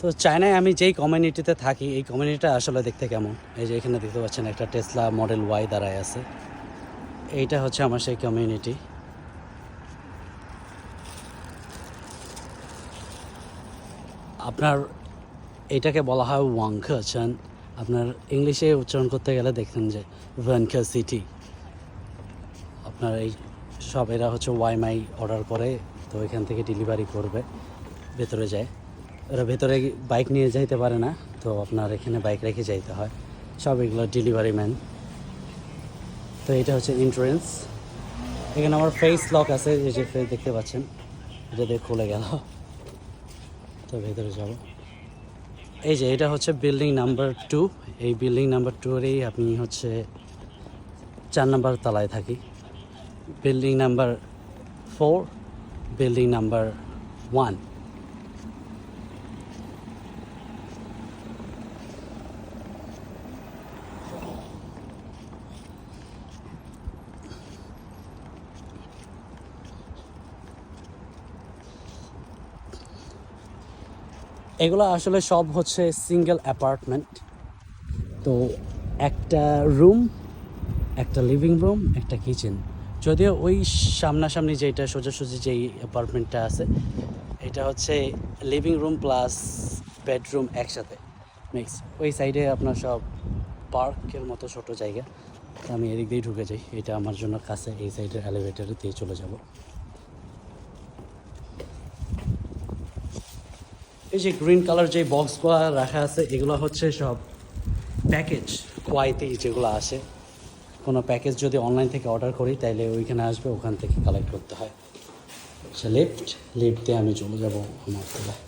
তো চায়নায় আমি যেই কমিউনিটিতে থাকি, এই কমিউনিটিটা আসলে দেখতে কেমন? এই যে এখানে দেখতে পাচ্ছেন একটা টেসলা মডেল ওয়াই দাঁড়ায় আছে। এইটা হচ্ছে আমার সেই কমিউনিটি আপনার, এটাকে বলা হয় ওয়াংখাচান আপনার ইংলিশে উচ্চারণ করতে গেলে দেখেন যে ভ্যানখা সিটি আপনার এই সব এরা হচ্ছে ওয়াইমাই অর্ডার করে, তো এখান থেকে ডেলিভারি করবে, ভেতরে যায়। এরা ভেতরে বাইক নিয়ে যাইতে পারে না, তো আপনার এখানে বাইক রেখে যাইতে হয়। সব এগুলো ডেলিভারি ম্যান তো এটা হচ্ছে এন্ট্রেন্স এখানে আমার ফেস লক আছে, এই যে ফেস দেখতে পাচ্ছেন। এটা দিয়ে খুলে গেল। তো ভেতরে যাব। এই যে এটা হচ্ছে বিল্ডিং নাম্বার টু এই বিল্ডিং নাম্বার টুরেই আপনি হচ্ছে চার নাম্বার তলায় থাকি। Building number four building number one এগুলো আসলে সব হচ্ছে সিঙ্গেল অ্যাপার্টমেন্ট তো একটা রুম একটা লিভিং রুম একটা কিচেন যদিও ওই সামনাসামনি যেটা সোজাসুজি যেই অ্যাপার্টমেন্টটা আছে, এটা হচ্ছে লিভিং রুম প্লাস বেডরুম একসাথে। মিক্স ওই সাইডে আপনার সব পার্কের মতো ছোট জায়গা। আমি এদিক দিয়েই ঢুকে যাই, এটা আমার জন্য কাছে, এই সাইডের এলিভেটারে দিয়ে চলে যাব। এই যে গ্রিন কালার যে বক্সগুলো রাখা আছে, এগুলো হচ্ছে সব প্যাকেজ কোয়াইতেই যেগুলো আসে কোনো প্যাকেজ যদি অনলাইন থেকে অর্ডার করি, তাইলে ওইখানে আসবে, ওখান থেকে কালেক্ট করতে হয়। আচ্ছা লিফ্ট লিফ্টে আমি চলে যাব আমার তলায়